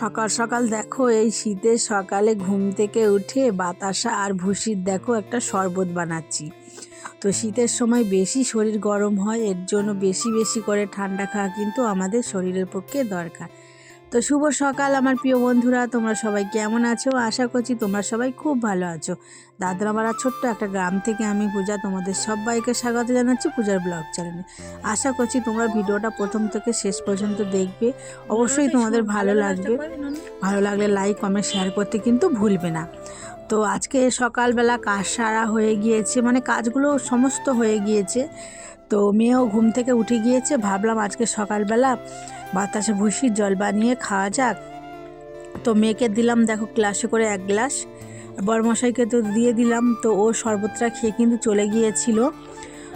সকাল সকাল দেখো এই শীতের সকালে ঘুম থেকে উঠে বাতাসা আর ভুসির দেখো একটা শরবত বানাচ্ছি। তো শীতের সময় বেশি শরীর গরম হয়, এর জন্য বেশি বেশি করে ঠান্ডা খাওয়া কিন্তু আমাদের শরীরের পক্ষে দরকার। তো শুভ সকাল, আমার প্রিয় বন্ধুরা। তোমরা সবাই কেমন আছো? আশা করছি তোমরা সবাই খুব ভালো আছো। দাদরামারা ছোট্ট একটা গ্রাম থেকে আমি পূজা তোমাদের সবাইকে স্বাগত জানাচ্ছি পূজার ব্লগ চ্যানেলে। আশা করছি তোমরা ভিডিওটা প্রথম থেকে শেষ পর্যন্ত দেখবে। অবশ্যই তোমাদের ভালো লাগবে। ভালো লাগলে লাইক কমেন্ট শেয়ার করতে কিন্তু ভুলবে না। তো আজকে সকালবেলা কাজ সারা হয়ে গিয়েছে মানে কাজগুলো সমস্ত হয়ে গিয়েছে। তো মেয়েও ঘুম থেকে উঠে গিয়েছে। ভাবলাম আজকে সকালবেলা বাতাসে ভুসির জল বানিয়ে খাওয়া যাক। তো মেয়েকে দিলাম, দেখো, গ্লাসে করে এক গ্লাস। বরমশাইকে তো দিয়ে দিলাম। তো ও শরবতটা খেয়ে কিন্তু চলে গিয়েছিল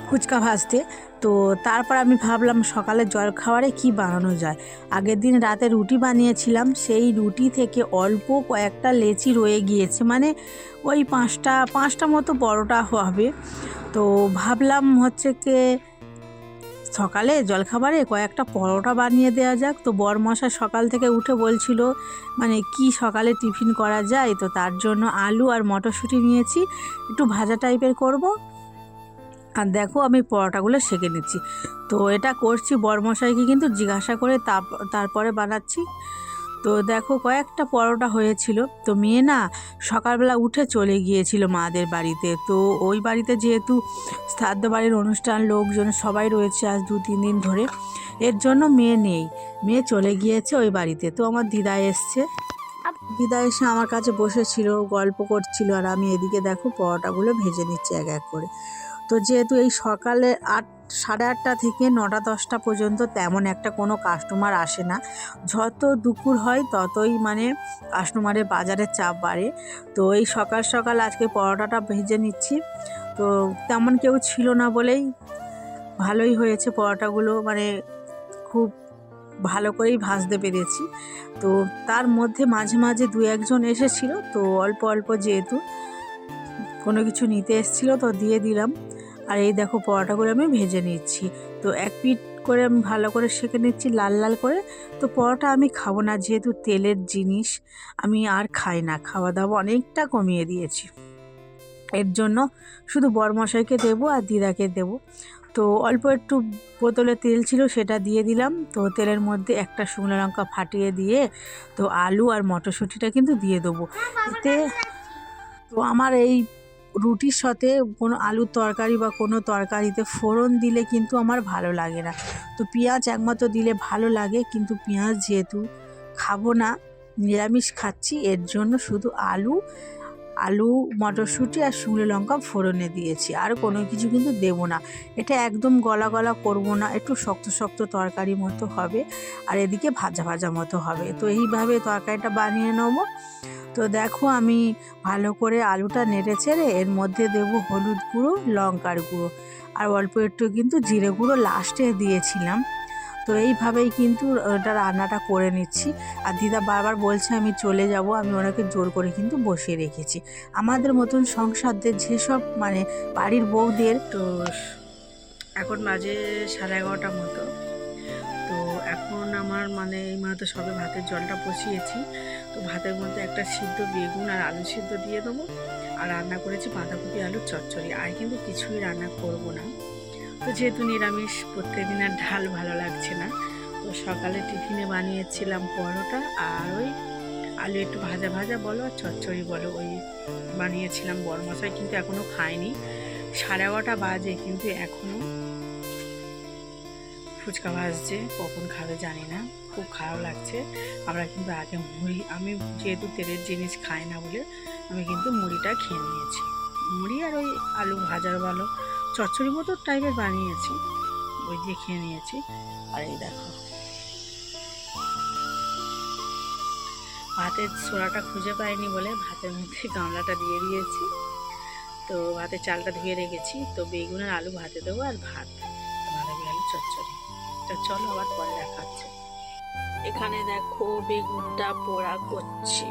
ফুচকা ভাজতে। তো তারপর আমি ভাবলাম সকালে জল খাবারে কি বানানো যায়। আগের দিন রাতে রুটি বানিয়েছিলাম, সেই রুটি থেকে অল্প কয়েকটা লেচি রয়ে গিয়েছে মানে ওই পাঁচটা পাঁচটা মতো বড়টা হবে। তো ভাবলাম হচ্ছে কি সকালে জলখাবারে কয়েকটা পরোটা বানিয়ে দেওয়া যাক। তো বরমশা সকাল থেকে উঠে বলছিল মানে কি সকালে টিফিন করা যায়? তো তার জন্য আলু আর মটরশুঁটি নিয়েছি, একটু ভাজা টাইপের করব। আর দেখো আমি পরোটাগুলো সেঁকে নিচ্ছি। তো এটা করছি বরমশাইকে কিন্তু জিজ্ঞাসা করে তারপরে বানাচ্ছি। তো দেখো কয়েকটা পরোটা হয়েছিল। তো মেয়ে না সকালবেলা উঠে চলে গিয়েছিল মাদের বাড়িতে। তো ওই বাড়িতে যেহেতু শ্রাদ্ধ বাড়ির অনুষ্ঠান, লোকজন সবাই রয়েছে আজ দু, তিন দিন ধরে। এর জন্য মেয়ে নেই। মেয়ে চলে গিয়েছে ওই বাড়িতে। তো আমার দিদা এসছে। দিদা এসে আমার কাছে বসেছিল, গল্প করছিল আর আমি এদিকে দেখো পরোটাগুলো ভেজে নিচ্ছি এক এক করে। তো যেহেতু এই সকালে আট, সাড়ে আটটা থেকে নটা, দশটা পর্যন্ত তেমন একটা কোনো কাস্টমার আসে না। যত দুপুর হয় ততই মানে কাস্টমারের বাজারের চাপ বাড়ে। তো এই সকাল সকাল আজকে পরোটাটা ভেজে নিচ্ছি। তো তেমন কেউ ছিল না বলেই ভালোই হয়েছে পরোটাগুলো। মানে খুব ভালো করেই ভাজতে পেরেছি। তো তার মধ্যে মাঝে মাঝে দু একজন এসেছিল। তো অল্প অল্প যেহেতু কোনো কিছু নিতে এসেছিল তো দিয়ে দিলাম। আর এই দেখো পরোটাগুলো আমি ভেজে নিচ্ছি। তো এক পিঠ করে আমি ভালো করে সেঁকে নিচ্ছি লাল লাল করে। তো পরোটা আমি খাব না যেহেতু তেলের জিনিস আমি আর খাই না। খাওয়া দাওয়া অনেকটা কমিয়ে দিয়েছি। এর জন্য শুধু বরমশাইকে দেবো আর দিদাকে দেবো। তো অল্প একটু বোতলে তেল ছিল সেটা দিয়ে দিলাম। তো তেলের মধ্যে একটা শুকনো লঙ্কা ফাটিয়ে দিয়ে তো আলু আর মটরশুঁটিটা কিন্তু দিয়ে দেবো। এতে তো আমার এই রুটির সাথে কোনো আলুর তরকারি বা কোনো তরকারিতে ফোড়ন দিলে কিন্তু আমার ভালো লাগে না। তো পেঁয়াজ একমাত্র দিলে ভালো লাগে, কিন্তু পেঁয়াজ যেহেতু খাব না, নিরামিষ খাচ্ছি, এর জন্য শুধু আলু আলু, মটরশুঁটি আর শুকনো লঙ্কা ফোড়নে দিয়েছি। আর কোনো কিছু কিন্তু দেবো না। এটা একদম গলা গলা করব না। একটু শক্ত শক্ত তরকারি মতো হবে। আর এদিকে ভাজা ভাজা মতো হবে। তো এইভাবে তরকারিটা বানিয়ে নেব। তো দেখো আমি ভালো করে আলুটা নেড়ে ছেড়ে এর মধ্যে দেবো হলুদ গুঁড়ো, লঙ্কার গুঁড়ো। আর অল্প একটু কিন্তু জিরে গুঁড়ো লাস্টে দিয়েছিলাম। তো এইভাবেই কিন্তু ওটা রান্নাটা করে নিচ্ছি। আর দিদা বারবার বলছে, আমি চলে যাব, আমি ওনাকে জোর করে কিন্তু বসিয়ে রেখেছি। আমাদের মতন সংসারদের যেসব মানে বাড়ির বউদের তো এখন বাজে সাড়ে এগারোটার মতো। তো এখন আমার মানে এই মাত্র সবে ভাতের জলটা বসিয়েছি। তো ভাতের মধ্যে একটা সিদ্ধ বেগুন আর আলু সিদ্ধ দিয়ে দেবো। আর রান্না করেছি বাঁধাকপি, আলুর চচ্চড়ি। আর কিন্তু কিছুই রান্না করব না। তো যেহেতু নিরামিষ, প্রত্যেকদিন আর ঢাল ভালো লাগছে না, তো সকালে টিফিনে বানিয়েছিলাম পরোটা আর ওই আলু একটু ভাজা ভাজা বলো আর চচ্চড়ি বলো, ওই বানিয়েছিলাম বড়মশাই কিন্তু এখনও খায়নি। সাড়ে এগারোটা বাজে কিন্তু এখনও ফুচকা ভাজছে, কখন খাবে জানি না, খুব খারাপ লাগছে। আমরা কিন্তু আগে মুড়ি, আমি যেহেতু তেলের জিনিস খাই না বলে, আমি কিন্তু মুড়িটা খেয়ে নিয়েছি। মুড়ি আর ওই আলু ভাজার ভালো চচ্চড়ি মতো টাইপের বানিয়েছি। ওই দিয়ে খেয়ে নিয়েছি। আর এই দেখো। ভাতের ছোড়াটা খুঁজে পাইনি বলে ভাতের মধ্যে গামলাটা দিয়ে দিয়েছি। তো ভাতের চালটা ধুয়ে রেখেছি। তো বেগুন আর আলু ভাতে দেবো আর ভাত। বাঁধাকপি আলু চচ্চড়ি। তো চলো আবার পরে দেখাচ্ছে। এখানে দেখো বেগুনটা পোড়া করছি।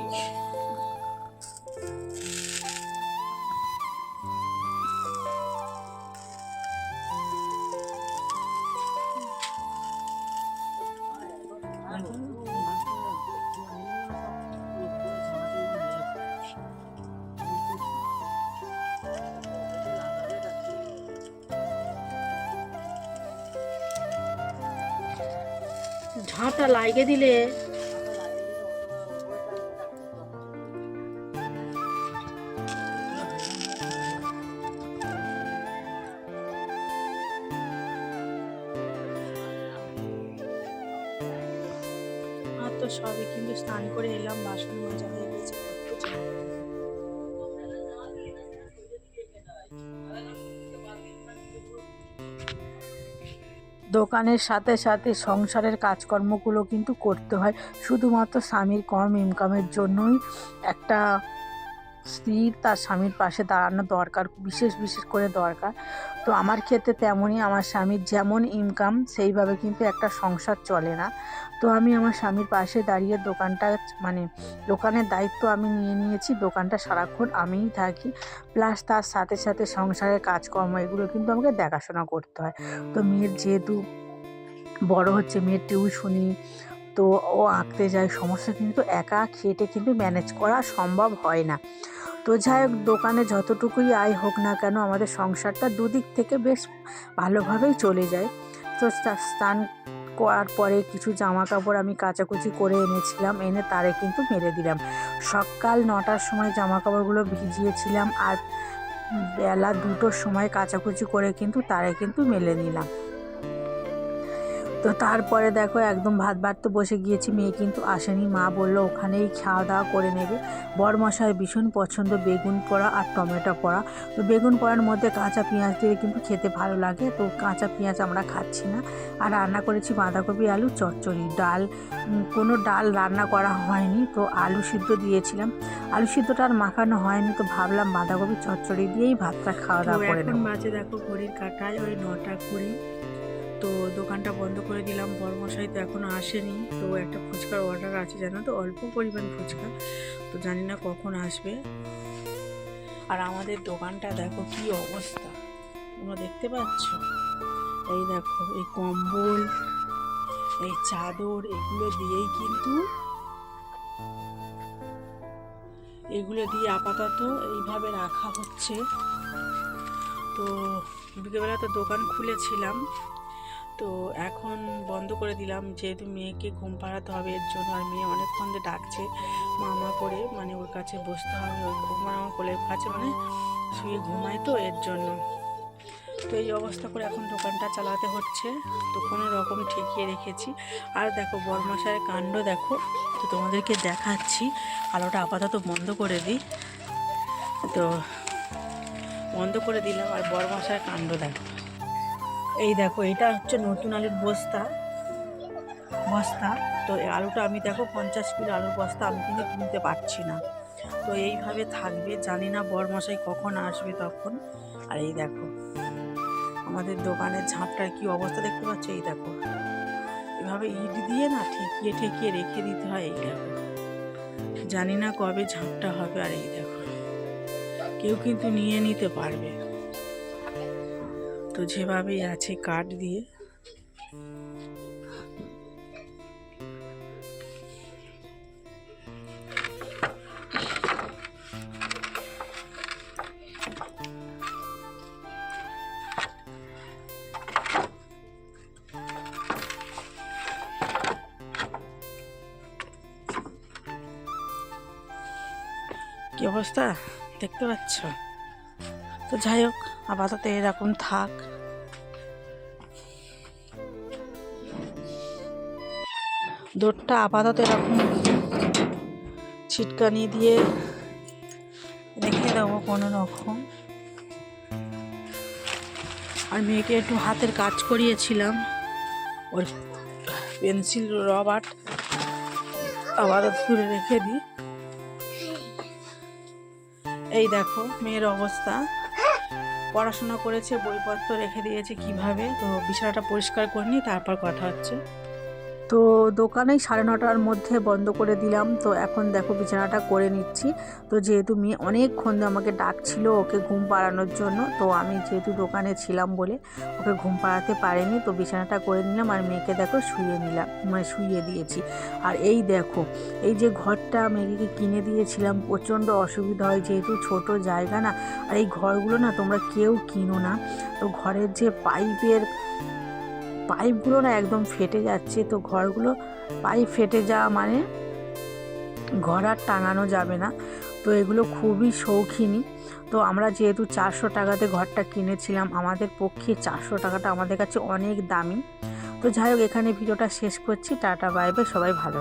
ঝাঁটা লাগিয়ে দিলে। তো সবে কিন্তু স্নান করে এলাম বাসন মাজা দোকানের সাথে সাথে সংসারের কাজকর্মগুলো কিন্তু করতে হয়। শুধুমাত্র স্বামীর কম ইনকামের জন্যই একটা স্ত্রীর তার স্বামীর পাশে দাঁড়ানো দরকার, বিশেষ বিশেষ করে দরকার। তো আমার ক্ষেত্রে তেমনই আমার স্বামীর যেমন ইনকাম সেইভাবে কিন্তু একটা সংসার চলে না। তো আমি আমার স্বামীর পাশে দাঁড়িয়ে দোকানটা মানে দোকানের দায়িত্ব আমি নিয়ে নিয়েছি, দোকানটা সারাক্ষণ আমিই থাকি। প্লাস তার সাথে সাথে সংসারের কাজকর্ম, এগুলো কিন্তু আমাকে দেখাশোনা করতে হয়। তো মেয়ের যেহেতু বড় হচ্ছে, মেয়ের টিউশনি, তো ও আঁকতে যায়, সমস্ত কিন্তু একা খেটে কিন্তু ম্যানেজ করা সম্ভব হয় না। তো যাই হোক, দোকানে যতটুকুই আয় হোক না কেন আমাদের সংসারটা দুদিক থেকে বেশ ভালোভাবেই চলে যায়। তো স্নান করার পরে কিছু জামা কাপড় আমি কাচাকুচি করে এনেছিলাম, এনে তারে কিন্তু মেরে দিলাম। সকাল নটার সময় জামা কাপড়গুলো ভিজিয়েছিলাম আর বেলা দুটোর সময় কাচাকুচি করে কিন্তু তারে কিন্তু মেলে নিলাম। তো তারপরে দেখো একদম ভাত বাড়তে বসে গিয়েছি মেয়ে কিন্তু আসেনি। মা বলল ওখানেই খাওয়া দাওয়া করে নেবে। বরমশাই ভীষণ পছন্দ বেগুন পোড়া আর টমেটো পোড়া। তো বেগুন পোড়ার মধ্যে কাঁচা পেঁয়াজ দিয়ে কিন্তু খেতে ভালো লাগে। তো কাঁচা পেঁয়াজ আমরা খাচ্ছি না। আর রান্না করেছি বাঁধাকপি আলু চচ্চড়ি ডাল। কোনো ডাল রান্না করা হয়নি তো আলু সিদ্ধ দিয়েছিলাম। আলু সিদ্ধটা আর মাখানো হয়নি তো ভাবলাম বাঁধাকপি চচ্চড়ি দিয়েই ভাতটা খাওয়া দাওয়া করে বাজে দেখো ঘড়ির কাটায় ওই নটা কুড়ি। তো দোকানটা বন্ধ করে দিলাম। বর্মশাই তো এখনও আসেনি। তো একটা ফুচকার অর্ডার আছে, জানো তো? অল্প পরিমাণ ফুচকা। তো জানি না কখন আসবে। আর আমাদের দোকানটা দেখো কি অবস্থা। তোমরা দেখতে পাচ্ছ? এই দেখো, এই কম্বল, এই চাদর, এগুলো দিয়েই কিন্তু এগুলো দিয়ে আপাতত এইভাবে রাখা হচ্ছে। তো বিকেলবেলা তো দোকান খুলেছিলাম। তো এখন বন্ধ করে দিলাম। যেহেতু মেয়েকে ঘুম পাড়াতে হবে, এর জন্য আর মেয়ে অনেকক্ষণ ধরে ডাকছে মামা করে মানে ওর কাছে বসতে হবে, ওর ঘুমায় আমার কোলের কাছে মানে শুয়ে ঘুমায় তো এর জন্য। তো এই অবস্থা করে এখন দোকানটা চালাতে হচ্ছে। তো কোনো রকম ঠেকিয়ে রেখেছি। আর দেখো, বরমাসায়ের কাণ্ড দেখো, তো তোমাদেরকে দেখাচ্ছি। আলোটা আপাতত বন্ধ করে দিই। তো বন্ধ করে দিলাম, আর বরমাসায়ের কাণ্ড দেখো। এই দেখো, এটা হচ্ছে নতুন আলুর বস্তা। বস্তা, তো আলুটা আমি দেখো, পঞ্চাশ কিলো আলুর বস্তা আমি কিন্তু কিনতে পারছি না। তো এইভাবে থাকবে, জানি না বরমশাই কখন আসবে তখন। আর এই দেখো, আমাদের দোকানের ঝাঁপটার কি অবস্থা দেখতে পাচ্ছ? এই দেখো, এভাবে ইট দিয়ে না ঠেকিয়ে ঠেকিয়ে রেখে দিতে হয়, এই দেখো। জানি না কবে ঝাঁপটা হবে, আর এই দেখো, কেউ কিন্তু নিয়ে নিতে পারবে। তো যেভাবেই আছে কাঠ দিয়ে। কি অবস্থা? দেখতে পাচ্ছ? তো যাই হোক, আপাতত এরকম থাক। দৌড়টা আপাতত এরকম ছিটকানি দিয়ে রেখে দেবো কোনো রকম। আর মেয়েকে একটু হাতের কাজ করিয়েছিলাম, ওর পেন্সিল রবার আপাতত তুলে রেখে দিই। এই দেখো, মেয়ের অবস্থা। পড়াশোনা করেছে বইপত্র রেখে দিয়েছে কীভাবে? তো বিছানাটা পরিষ্কার করে নিই তারপর কথা হচ্ছে। তো দোকানেই সাড়ে নটার মধ্যে বন্ধ করে দিলাম। তো এখন দেখো বিছানাটা করে নিচ্ছি। তো যেহেতু মেয়ে অনেকক্ষণ ধরে আমাকে ডাকছিল ওকে ঘুম পাড়ানোর জন্য, তো আমি যেহেতু দোকানে ছিলাম বলে ওকে ঘুম পাড়াতে পারিনি, তো বিছানাটা করে নিলাম আর মেয়েকে দেখো শুয়ে নিলাম মানে শুইয়ে দিয়েছি। আর এই দেখো, এই যে ঘরটা মেয়েকে কিনে দিয়েছিলাম, প্রচণ্ড অসুবিধা হয় যেহেতু ছোট জায়গা না, আর এই ঘরগুলো না তোমরা কেউ কিনো না। তো ঘরের যে পাইপের পাইপগুলো না একদম ফেটে যাচ্ছে, তো ঘরগুলো পাইপ ফেটে যাওয়া মানে ঘর আর টাঙানো যাবে না। তো এগুলো খুবই শৌখিনী। তো আমরা যেহেতু চারশো টাকাতে ঘরটা কিনেছিলাম, আমাদের পক্ষে চারশো টাকাটা আমাদের কাছে অনেক দামি। তো যাই হোক, এখানে ভিডিওটা শেষ করছি। টাটা বাই বাই সবাই ভালো